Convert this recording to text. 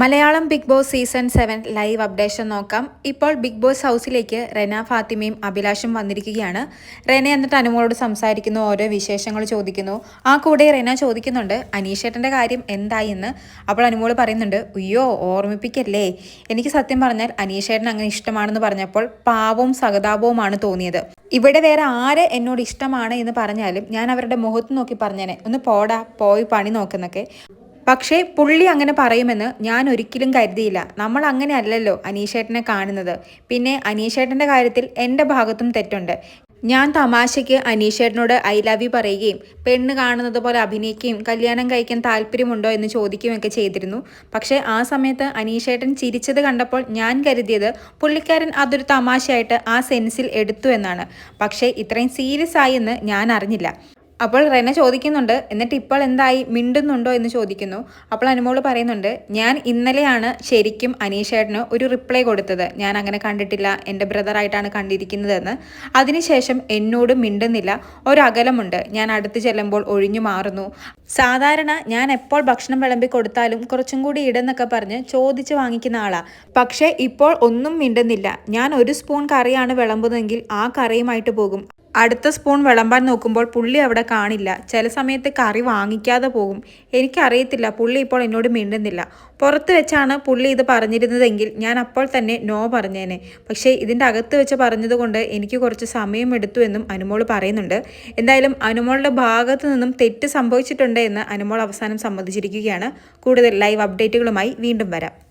Malayalam big boss season seven live updation നോക്കാം. ഇപ്പോൾ big boss ഹൗസിലേക്ക് റെന ഫാത്തിമയും അഭിലാഷും വന്നിരിക്കുകയാണ്. റെന എന്നിട്ട് അനുമോളോട് സംസാരിക്കുന്നു ഓരോ വിശേഷങ്ങൾ ചോദിക്കുന്നു. ആ കൂടെ റെന ചോദിക്കുന്നുണ്ട് അനീഷേട്ടന്റെ കാര്യം എന്തായി എന്ന്. അപ്പോൾ അനുമോൾ പറയുന്നുണ്ട് അയ്യോ ഓർമ്മിപ്പിക്കല്ലേ. എനിക്ക് സത്യം പറഞ്ഞാൽ അനീഷേട്ടൻ അങ്ങനെ ഇഷ്ടമാണെന്ന് പറഞ്ഞപ്പോൾ പാവവും സഹതാപവുമാണ് തോന്നിയത്. ഇവിടെ വേറെ ആര് എന്നോട് ഇഷ്ടമാണ് എന്ന് പറഞ്ഞാലും ഞാൻ അവരുടെ മുഖത്ത് നോക്കി പറഞ്ഞേനെ. ഒന്ന് പോടാ പോയി പണി നോക്കുന്നൊക്കെ. പക്ഷേ പുള്ളി അങ്ങനെ പറയുമെന്ന് ഞാൻ ഒരിക്കലും കരുതിയില്ല. നമ്മൾ അങ്ങനെ അല്ലല്ലോ അനീഷേട്ടനെ കാണുന്നത്. പിന്നെ അനീഷേട്ടന്റെ കാര്യത്തിൽ എന്റെ ഭാഗത്തും തെറ്റുണ്ട്. ഞാൻ തമാശയ്ക്ക് അനീഷേട്ടനോട് ഐ ലവ് യു പറയുകയും പെണ്ണ് കാണുന്നത് പോലെ അഭിനയിക്കുകയും കല്യാണം കഴിക്കാൻ താല്പര്യമുണ്ടോ എന്ന് ചോദിക്കുകയൊക്കെ ചെയ്തിരുന്നു. പക്ഷേ ആ സമയത്ത് അനീഷേട്ടൻ ചിരിച്ചത് കണ്ടപ്പോൾ ഞാൻ കരുതിയത് പുള്ളിക്കാരൻ അതൊരു തമാശയായിട്ട് ആ സെൻസിൽ എടുത്തു എന്നാണ്. പക്ഷേ ഇത്രയും സീരിയസ് ആയി എന്ന് ഞാൻ അറിഞ്ഞില്ല. അപ്പോൾ റെന ചോദിക്കുന്നുണ്ട് എന്നിട്ട് ഇപ്പോൾ എന്തായി? മിണ്ടുന്നുണ്ടോ എന്ന് ചോദിക്കുന്നു. അപ്പോൾ അനുമോൾ പറയുന്നുണ്ട് ഞാൻ ഇന്നലെയാണ് ശരിക്കും അനീഷേട്ടന് ഒരു റിപ്ലൈ കൊടുത്തത്. ഞാൻ അങ്ങനെ കണ്ടിട്ടില്ല. എന്റെ ബ്രദറായിട്ടാണ് കണ്ടിരിക്കുന്നതെന്ന്. അതിനുശേഷം എന്നോട് മിണ്ടുന്നില്ല. ഒരകലമുണ്ട് ഞാൻ അടുത്ത് ചെല്ലുമ്പോൾ ഒഴിഞ്ഞു മാറുന്നു. സാധാരണ ഞാൻ എപ്പോൾ ഭക്ഷണം വിളമ്പി കൊടുത്താലും കുറച്ചും കൂടി ഇടെന്നൊക്കെ പറഞ്ഞ് ചോദിച്ച് വാങ്ങിക്കുന്ന ആളാണ് പക്ഷേ ഇപ്പോൾ ഒന്നും മിണ്ടുന്നില്ല. ഞാൻ ഒരു സ്പൂൺ കറിയാണ് വിളമ്പുന്നതെങ്കിൽ ആ കറിയുമായിട്ട് പോകും. അടുത്ത സ്പൂൺ വിളമ്പാൻ നോക്കുമ്പോൾ പുള്ളി അവിടെ കാണില്ല. ചില സമയത്ത് കറി വാങ്ങിക്കാതെ പോകും. എനിക്കറിയത്തില്ല പുള്ളി ഇപ്പോൾ എന്നോട് മിണ്ടുന്നില്ല. പുറത്ത് വെച്ചാണ് പുള്ളി ഇത് പറഞ്ഞിരുന്നതെങ്കിൽ ഞാൻ അപ്പോൾ തന്നെ നോ പറഞ്ഞേനെ. പക്ഷേ ഇതിന്റെ അകത്ത് വെച്ച് പറഞ്ഞതുകൊണ്ട് എനിക്ക് കുറച്ച് സമയം എടുത്തു എന്നും അനുമോൾ പറയുന്നുണ്ട്. എന്തായാലും അനുമോളുടെ ഭാഗത്ത് നിന്നും തെറ്റ് സംഭവിച്ചിട്ടുണ്ട് എന്ന് അനുമോൾ അവസാനം സമ്മതിച്ചിരിക്കുകയാണ്. കൂടുതൽ ലൈവ് അപ്ഡേറ്റുകളുമായി വീണ്ടും വരാം.